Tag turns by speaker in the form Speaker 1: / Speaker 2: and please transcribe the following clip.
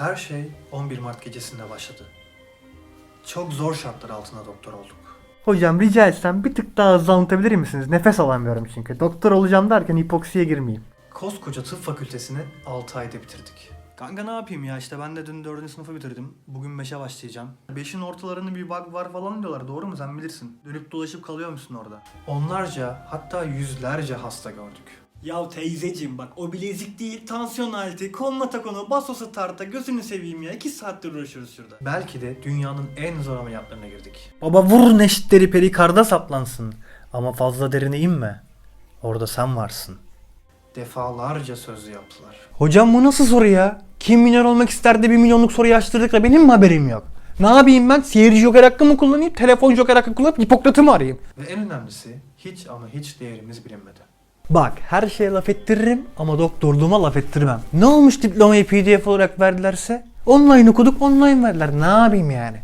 Speaker 1: Her şey 11 Mart gecesinde başladı. Çok zor şartlar altında doktor olduk.
Speaker 2: Hocam rica etsem bir tık daha hızlı anlatabilir misiniz? Nefes alamıyorum çünkü. Doktor olacağım derken hipoksiye girmeyeyim.
Speaker 1: Koskoca tıp fakültesini 6 ayda bitirdik. Kanka ne yapayım ya işte ben de dün 4. sınıfı bitirdim. Bugün 5'e başlayacağım. 5'in ortalarında bir bug var falan diyorlar doğru mu sen bilirsin. Dönüp dolaşıp kalıyor musun orada? Onlarca hatta yüzlerce hasta gördük. Ya teyzeciğim bak o bilezik değil tansiyon aleti, koluna tak onu, bas o starta gözünü seveyim ya 2 saattir uğraşıyoruz şurada. Belki de dünyanın en zor ameliyatlarına girdik.
Speaker 2: Baba vur neşitleri perikarda saplansın. Ama fazla derine inme. Orada sen varsın.
Speaker 1: Defalarca sözlü yaptılar.
Speaker 2: Hocam bu nasıl soru ya? Kim milyon olmak ister de bir milyonluk soruyu açtırdık da benim mi haberim yok? Ne yapayım ben? Seyirci joker hakkı mı kullanayım? Telefon joker hakkı kullanıp Hipokrat'ı mı arayayım?
Speaker 1: Ve en önemlisi hiç ama hiç değerimiz bilinmedi.
Speaker 2: Bak her şeye laf ettiririm ama doktorluğuma laf ettirmem. Ne olmuş diplomayı pdf olarak verdilerse? Online okuduk online verdiler. Ne yapayım yani?